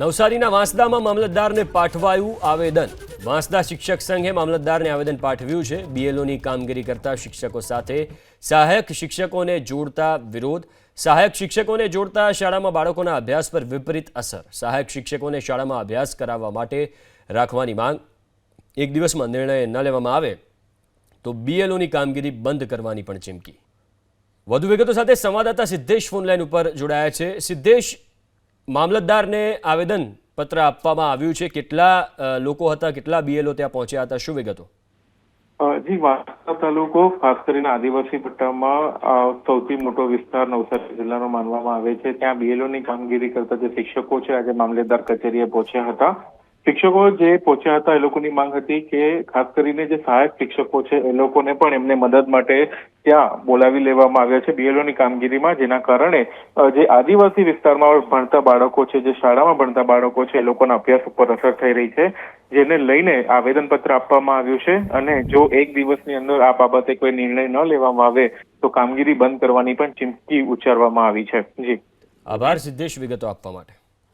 નવસારીના વાંસદામાં મામલતદારને પાઠવાયું આવેદન. વાંસદા શિક્ષક સંઘે મામલતદારને આવેદન પાઠવ્યું છે. બીએલઓની કામગીરી કરતા શિક્ષકો સાથે સહાયક શિક્ષકોને જોડતા વિરોધ. સહાયક શિક્ષકોને જોડતા શાળામાં બાળકોના અભ્યાસ પર વિપરીત અસર. સહાયક શિક્ષકોને શાળામાં અભ્યાસ કરાવવા માટે રાખવાની માંગ. એક દિવસમાં નિર્ણય ન લેવામાં આવે તો બીએલઓની કામગીરી બંધ કરવાની પણ ચીમકી. વધુ વિગતો સાથે સંવાદદાતા સિદ્ધેશ ફોનલાઈન ઉપર જોડાયા છે. સિદ્ધેશ મામલતદારને આવેદન પત્ર આપવામાં આવ્યું છે. કેટલા લોકો હતા, કેટલા બીએલઓ ત્યાં પહોંચ્યા હતા? શું વિગતો? જી, વાંસદા તાલુકો, ખાસ કરીને આદિવાસી પટ્ટામાં સૌથી મોટો વિસ્તાર નવસારી જિલ્લાનો માનવામાં આવે છે. ત્યાં બીએલઓની કામગીરી કરતા જે શિક્ષકો છે, આજે મામલેદાર કચેરીએ પહોંચ્યા હતા. શિક્ષકો જે પહોંચ્યા હતા એ લોકોની માંગ હતી કે ખાસ કરીને જે સહાયક શિક્ષકો છે એ લોકોને પણ એમને મદદ માટે ત્યાં બોલાવી લેવામાં આવ્યા છે BLO ની કામગીરીમાં, જેના કારણે જે આદિવાસી વિસ્તારમાં ભણતા બાળકો છે, જે શાળામાં ભણતા બાળકો છે એ લોકોના અભ્યાસ ઉપર અસર થઈ રહી છે, જેને લઈને આવેદનપત્ર આપવામાં આવ્યું છે અને જો એક દિવસની અંદર આ બાબતે કોઈ નિર્ણય ન લેવામાં આવે તો કામગીરી બંધ કરવાની પણ ચીમકી ઉચ્ચારવામાં આવી છે. જી. આભાર સિદ્ધેશ વિગતો આપવા માટે.